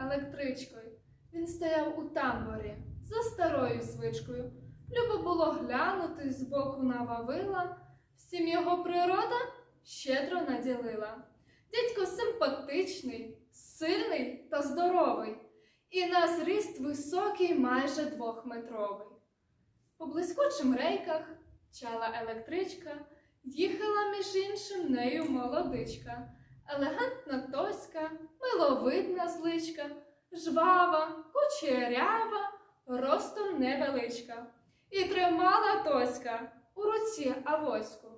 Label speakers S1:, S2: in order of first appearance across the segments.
S1: електричкою. Він стояв у тамбурі за старою звичкою. Любо було глянути збоку на Вавила. Всім його природа щедро наділила. Дядько симпатичний, сильний та здоровий, і на зріст високий майже двохметровий. По блискучим рейках чала електричка, їхала між іншим нею молодичка, елегантна тоська, миловидна зличка, жвава, кучерява, ростом невеличка. І тримала тоська у руці авоську.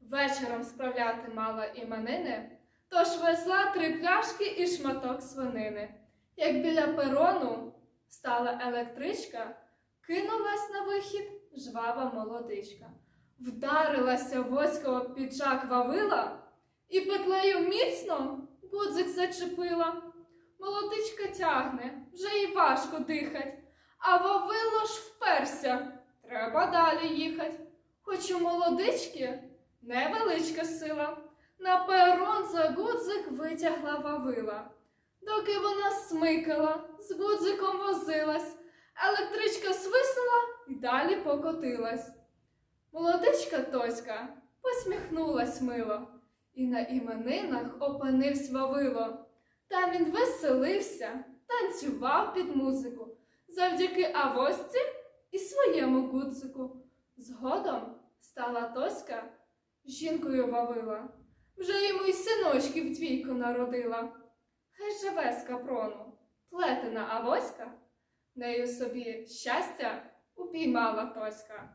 S1: Вечором справляти мала іменини, тож везла три пляшки і шматок свинини. Як біля перону стала електричка, кинулась на вихід жвава молодичка. Вдарилася воська об піджак Вавила і петлею міцно гудзик зачепила. Молодичка тягне, вже їй важко дихать, а Вавило ж вперся. Треба далі їхать. Хоч у молодички невеличка сила. На перон за гудзик витягла Вавила. Доки вона смикала, з гудзиком возилась, електричка свиснула і далі покотилась. Молодичка Тоська посміхнулась мило, і на іменинах опинився Вавило. Там він веселився, танцював під музику, завдяки авосці і своєму гудзику. Згодом стала Тоська жінкою Вавила. Вже йому й синочків двійку народила. Хай живе з капрону, плетена авоська, нею собі щастя упіймала Тоська.